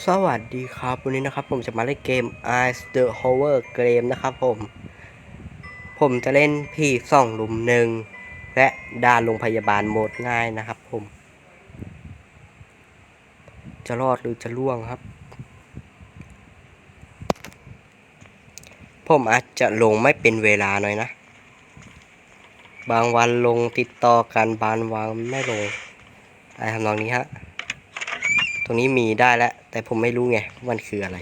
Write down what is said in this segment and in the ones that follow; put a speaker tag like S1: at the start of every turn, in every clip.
S1: สวัสดีครับ วันนี้นะครับผมจะมาเล่นเกม Ice the Hover Game นะครับผม ผมจะเล่นพี่สองหลุมหนึ่ง และด่านโรงพยาบาลโหมดง่ายนะครับผม จะรอดหรือจะล่วงครับ ผมอาจจะลงไม่เป็นเวลาหน่อยนะ บางวันลงติดต่อกันบางวันไม่ลงไอะไรทำนองนี้ฮะ ตรงนี้มีได้แล้ว แต่ผมไม่รู้ไงว่ามันคืออะไร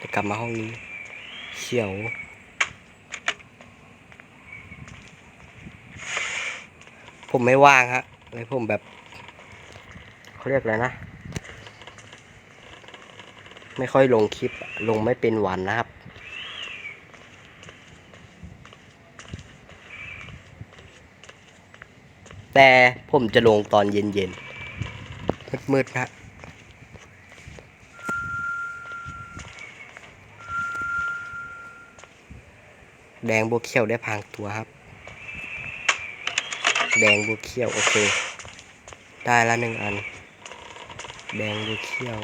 S1: จะกลับมาห้องนี้ เขียว ผมไม่ว่างฮะเลยผมแบบเขาเรียกอะไรนะ ไม่ค่อยลงคลิปลงไม่เป็นวันนะครับแต่ผมจะลงตอนเย็นๆ มืดๆนะแดงบวกเขียวได้พรางตัวครับ แดงบวกเขียวโอเค ได้ละหนึ่งอัน แดงบวกเขียว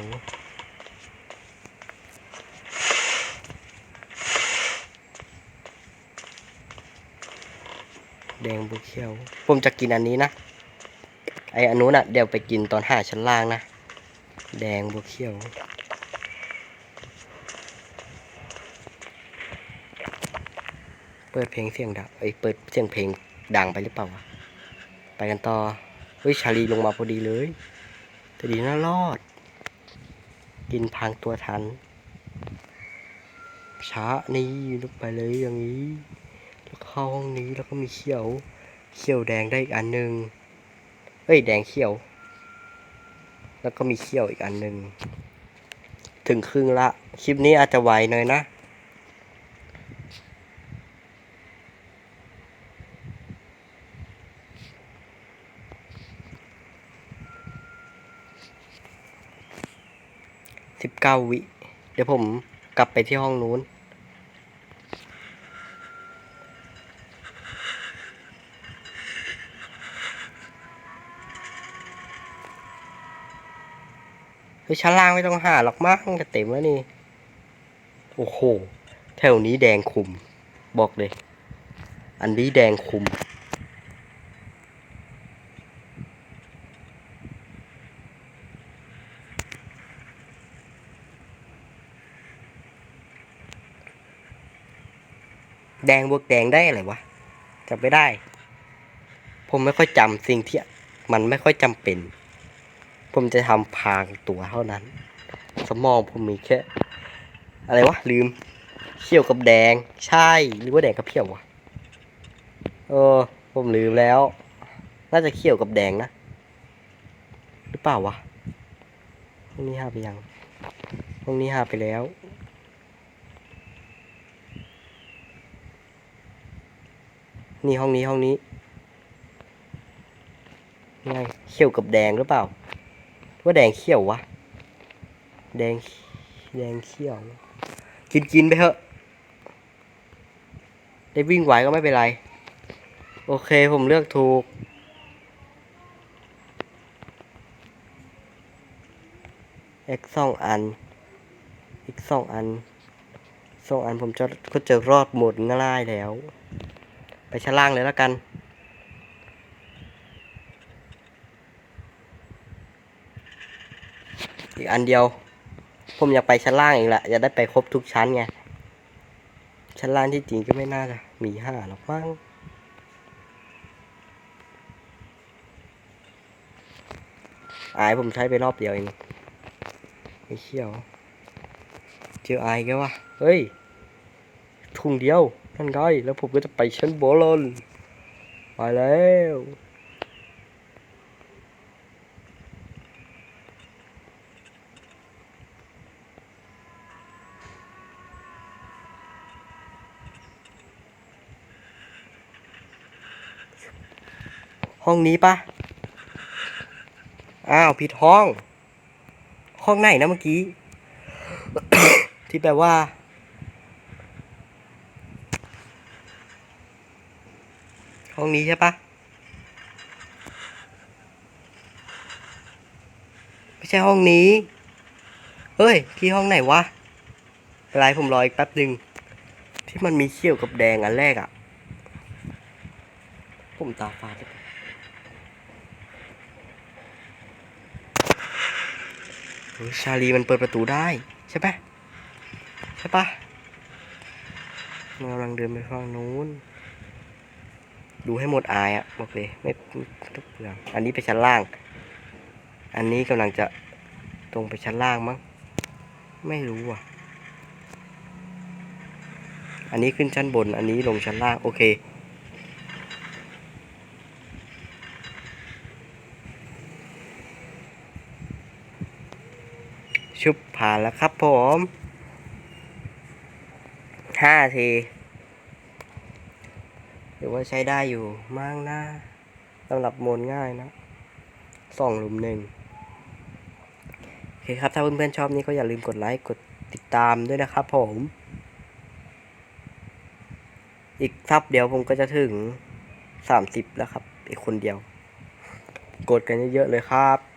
S1: แดงบวกเขียว ผมจะกินอันนี้นะ ไออันนู้นอะเดี๋ยวไปกินตอนห้าชั้นล่างนะ แดงบวกเขียวเปิดเพลงเสียงดังเอ้เปิดเสียงเพลงดังไปหรือเปล่าวะ ไปกันต่อ เฮ้ยชาลีลงมาพอดีเลย แต่ดีน่ารอด กินพังตัวทัน ช้านี่ลงไปเลยอย่างนี้ แล้วเข้าห้องนี้แล้วก็มีเขียว เขียวแดงได้อีกอันหนึ่ง อ้ยแดงเขียว แล้วก็มีเขียวอีกอันหนึ่งถึงครึ่งละคลิปนี้อาจจะไวหน่อยนะสิบเก้าวิ เดี๋ยวผมกลับไปที่ห้องนู้น เฮ้ยชั้นล่างไม่ต้องหาหรอกมั้งจะเต็มแล้วนี่ โอ้โห แถวนี้แดงคุม บอกเลย อันนี้แดงคุม แดงบวกแดงได้อะไรวะจำไม่ได้ ผมไม่ค่อยจำสิ่งที่มันไม่ค่อยจำเป็น ผมจะทำพางตัวเท่านั้น สมองผมมีแค่ อะไรวะ ลืม เขียวกับแดง ใช่ หรือว่าแดงกับเขียววะ เออ ผมลืมแล้ว น่าจะเขียวกับแดงนะ หรือเปล่าวะห้องนี้ห้าไปยังห้องนี้ห้าไปแล้วนี่ห้องนี้ห้องนี้ไงเขียวกับแดงหรือเปล่า ว่าแดงเขียววะ แดง แดงเขียว กินกินไปเถอะ ได้วิ่งไหวก็ไม่เป็นไร โอเคผมเลือกถูกอีกสองอันอีกสองอันสองอันผมจะก็เจะรอดหมดง่ายแล้ว ไปชั้นล่างเลยแล้วกัน อีกอันเดียว ผมอยากไปชั้นล่างอีกแหละอยากได้ไปครบทุกชั้นไง ชั้นล่างที่จริงก็ไม่น่าจะมีห้าหรอกมั้งอายผมใช้ไปรอบเดียวเองไอ้เขี้ยวเจออายแกวะเฮ้ยทุ่งเดียวนั่นไงแล้วผมก็จะไปชั้นบอลลนไปแล้ว ห้องนี้ปะอ้าวผิดห้อง ห้องไหนนะเมื่อกี้ ที่แปลว่า ห้องนี้ใช่ปะไม่ใช่ห้องนี้ เฮ้ย ที่ห้องไหนวะอะไรผมรออีกแป๊บหนึ่งที่มันมีเขี้ยวกับแดงอันแรกอะ่ะ ผมตาฟาดเลยเฮ้ย ชาลีมันเปิดประตูได้ ใช่ปะใช่ปะมันกำลังเดินไปฝั่งนู้น ดูให้หมดอายอะบอกเลยไม่ไม่ต้องเปลืองอันนี้ไปชั้นล่าง อันนี้กำลังจะตรงไปชั้นล่างมั้ง ไม่รู้อะ อันนี้ขึ้นชั้นบน อันนี้ลงชั้นล่าง โอเค ชุบผ่านแล้วครับผมห้าทีหรือว่าใช้ได้อยู่มั่งนะสำหรับโมนง่ายนะสองหลุมหนึ่งโอเคครับ ถ้าเพื่อนๆชอบนี้ก็อย่าลืมกดไลค์กดติดตามด้วยนะครับผม อีกทับเดียวผมก็จะถึงสามสิบแล้วครับ อีกคนเดียว กดกันเยอะๆเลยครับ